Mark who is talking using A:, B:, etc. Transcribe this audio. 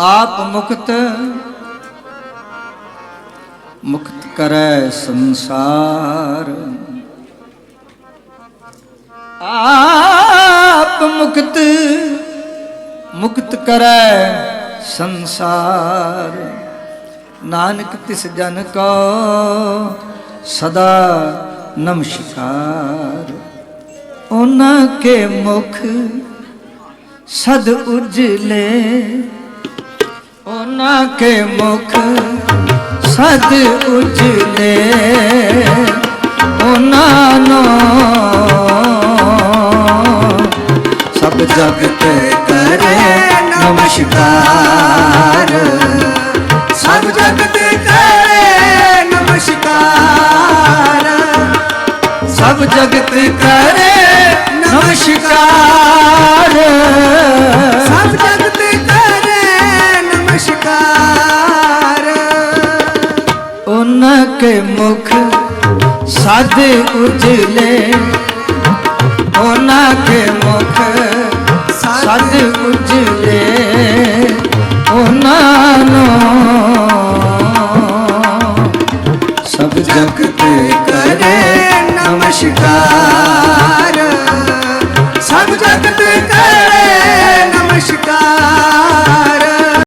A: ਆਪ ਮੁਕਤ ਮੁਕਤ ਕਰੈ ਸੰਸਾਰ। ਆਪ ਮੁਕਤ ਮੁਕਤ ਕਰੈ ਸੰਸਾਰ। ਨਾਨਕ ਤਿਸ ਜਨ ਕੋ ਸਦਾ ਨਮਸਕਾਰ। ਉਹਨਾਂ ਕੇ ਮੁਖ ਸਦ ਉਜਲੇ ਉਹਨਾਂ ਕੇ ਮੁਖ ਸਦ ਉਜਲੇ। ਉਹਨਾਂ ਨੂੰ ਸਭ ਜਗਤ ਕਰੇ ਨਮਸਕਾਰ।
B: ਸਭ ਜਗਤ ਕਰੇ ਨਮਸਕਾਰ।
A: ਸਭ ਜਗਤ ਕਰੇ ਨਮਸਕਾਰ। ਕੇ ਮੁਖ ਸਦ ਉਜਲੇ। ਉਹਨਾਂ ਕੇ ਮੁਖ ਸਦ ਉਜਲੇ। ਉਹਨਾਂ ਨੂੰ ਸਭ ਜਗਤ ਕਰੇ ਨਮਸਕਾਰ।